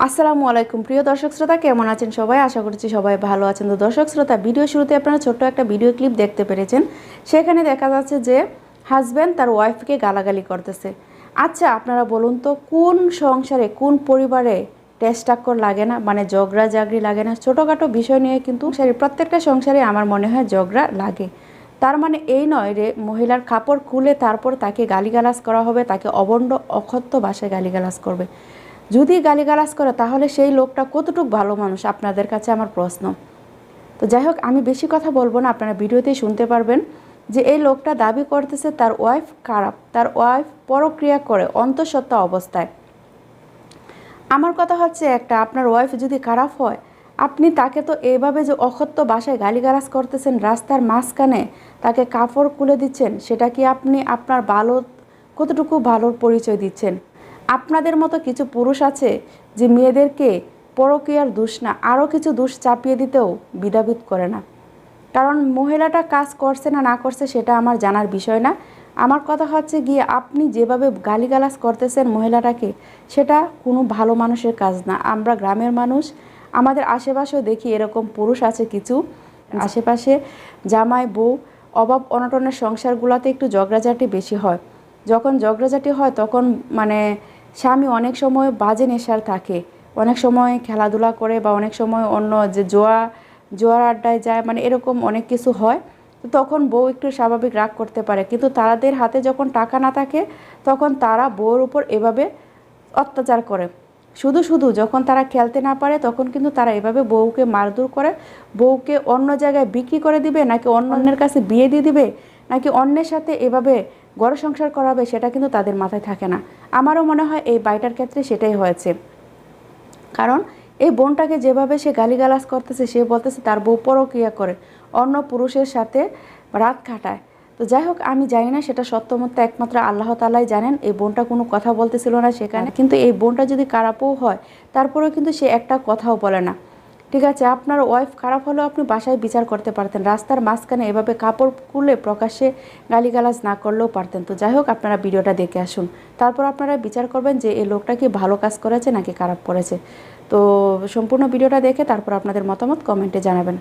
আসসালামু আলাইকুম। প্রিয় দর্শক শ্রোতা, কেমন আছেন সবাই? আশা করছি সবাই ভালো আছেন। তো দর্শক শ্রোতা, ভিডিও শুরুতে আপনারা ছোট্ট একটা ভিডিও ক্লিপ দেখতে পেরেছেন। সেখানে দেখা যাচ্ছে যে হাজব্যান্ড তার ওয়াইফকে গালাগালি করতেছে। আচ্ছা আপনারা বলুন তো, কোন সংসারে, কোন পরিবারে টেস্টাক্কর লাগে না? মানে ঝগড়া জাগড়ি লাগে না? ছোটোখাটো বিষয় নিয়ে কিন্তু প্রত্যেকটা সংসারে আমার মনে হয় ঝগড়া লাগে। তার মানে এই নয় রে, মহিলার কাপড় খুলে তারপর তাকে গালিগালাজ করা হবে, তাকে অবন্ড অক্ষত্য বাসায় গালিগালাজ করবে। যদি গালিগালাজ করে, তাহলে সেই লোকটা কতটুকু ভালো মানুষ? আপনাদের কাছে আমার প্রশ্ন। তো যাই হোক, আমি বেশি কথা বলব না, আপনারা ভিডিওতেই শুনতে পারবেন যে এই লোকটা দাবি করতেছে তার ওয়াইফ খারাপ, তার ওয়াইফ পরক্রিয়া করে, অন্তঃসত্ত্বা অবস্থায়। আমার কথা হচ্ছে একটা, আপনার ওয়াইফ যদি খারাপ হয়, আপনি তাকে তো এইভাবে যে অসত্য বাসায় গালিগালাজ করতেছেন, রাস্তার মাঝখানে তাকে কাপড় খুলে দিচ্ছেন, সেটা কি আপনি আপনার ভালো কতটুকু ভালোর পরিচয় দিচ্ছেন? আপনাদের মতো কিছু পুরুষ আছে যে মেয়েদেরকে পরকীয়ার দোষ না, আরও কিছু দোষ চাপিয়ে দিতেও বিদাবিত করে না। কারণ মহিলাটা কাজ করছে না না করছে সেটা আমার জানার বিষয় না। আমার কথা হচ্ছে গিয়ে আপনি যেভাবে গালিগালাজ করতেছেন মহিলাটাকে, সেটা কোনো ভালো মানুষের কাজ না। আমরা গ্রামের মানুষ, আমাদের আশেপাশেও দেখি এরকম পুরুষ আছে কিছু। আশেপাশে জামাই, বউ, অভাব অনটনের সংসারগুলোতে একটু ঝগড়াঝাটি বেশি হয়। যখন ঝগড়াঝাটি হয় তখন মানে স্বামী অনেক সময় বাজে নেশার থাকে। অনেক সময় খেলাধুলা করে বা অনেক সময় অন্য যে জোয়া, জোয়ার আড্ডায় যায় মানে এরকম অনেক কিছু হয়। তখন বউ একটু স্বাভাবিক রাগ করতে পারে। কিন্তু তাদের হাতে যখন টাকা না থাকে, তখন তারা বউর উপর এভাবে অত্যাচার করে। শুধু শুধু যখন তারা খেলতে না পারে, তখন কিন্তু তারা এভাবে বউকে মারধর করে। বউকে অন্য জায়গায় বিক্রি করে দিবে, নাকি অন্য অন্যের কাছে বিয়ে দিয়ে দিবে, নাকি অন্যের সাথে এভাবে গড় সংসার করাবে, সেটা কিন্তু তাদের মাথায় থাকে না। আমারও মনে হয় এই বাইটার ক্ষেত্রে সেটাই হয়েছে। কারণ এই বোনটাকে যেভাবে সে গালিগালাজ করতেছে, সে বলতেছে তার বউ পরক্রিয়া করে, অন্য পুরুষের সাথে রাত কাটায়। তো যাই হোক, আমি জানি না সেটা সত্যমত্য একমাত্র আল্লাহ তালাই জানেন, এই বোনটা কোনো কথা বলতেছিল না সেখানে। কিন্তু এই বোনটা যদি খারাপও হয়, তারপরেও কিন্তু সে একটা কথাও বলে না। ঠিক আছে, আপনার ওয়াইফ খারাপ হলেও আপনি বাসায় বিচার করতে পারতেন। রাস্তার মাঝখানে এভাবে কাপড় খুলে প্রকাশ্যে গালিগালাজ না করলেও পারতেন। তো যাই হোক, আপনারা ভিডিওটা দেখে আসুন। তারপর আপনারা বিচার করবেন যে এই লোকটা কি ভালো কাজ করেছে নাকি খারাপ করেছে। তো সম্পূর্ণ ভিডিওটা দেখে তারপর আপনাদের মতামত কমেন্টে জানাবেন।